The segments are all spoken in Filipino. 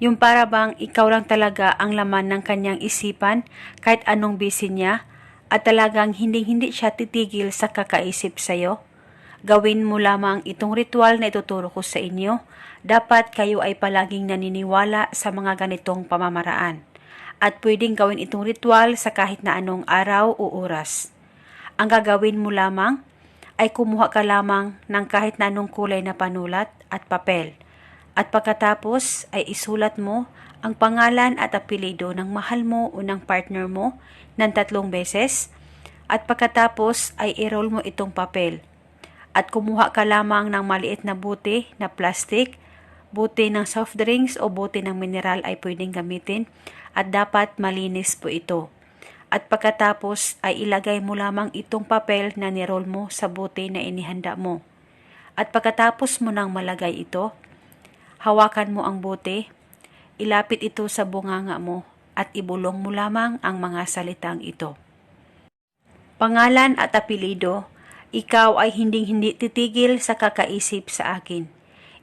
Yung para bang ikaw lang talaga ang laman ng kanyang isipan kahit anong busy niya at talagang hindi-hindi siya titigil sa kakaisip sa'yo? Gawin mo lamang itong ritual na ituturo ko sa inyo. Dapat kayo ay palaging naniniwala sa mga ganitong pamamaraan. At pwedeng gawin itong ritual sa kahit na anong araw o oras. Ang gagawin mo lamang ay kumuha ka lamang ng kahit na anong kulay na panulat at papel. At pagkatapos ay isulat mo ang pangalan at apelido ng mahal mo o ng partner mo ng tatlong beses. At pagkatapos ay i-roll mo itong papel. At kumuha ka lamang ng maliit na buti na plastic, buti ng soft drinks o buti ng mineral ay pwedeng gamitin at dapat malinis po ito. At pagkatapos ay ilagay mo lamang itong papel na nirol mo sa buti na inihanda mo. At pagkatapos mo nang malagay ito, hawakan mo ang buti, ilapit ito sa bunganga mo at ibulong mo lamang ang mga salitang ito. Pangalan at apelido, ikaw ay hinding-hindi titigil sa kakaisip sa akin.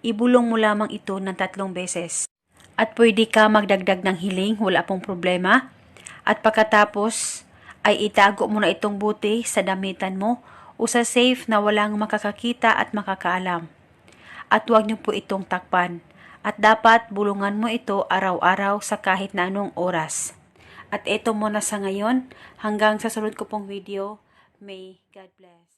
Ibulong mo lamang ito ng tatlong beses. At pwede ka magdagdag ng hiling, wala pong problema. At pagkatapos, ay itago mo na itong buti sa damitan mo o sa safe na walang makakakita at makakaalam. At huwag niyo po itong takpan. At dapat bulungan mo ito araw-araw sa kahit na anong oras. At ito muna sa ngayon. Hanggang sa sunod ko pong video. May God bless.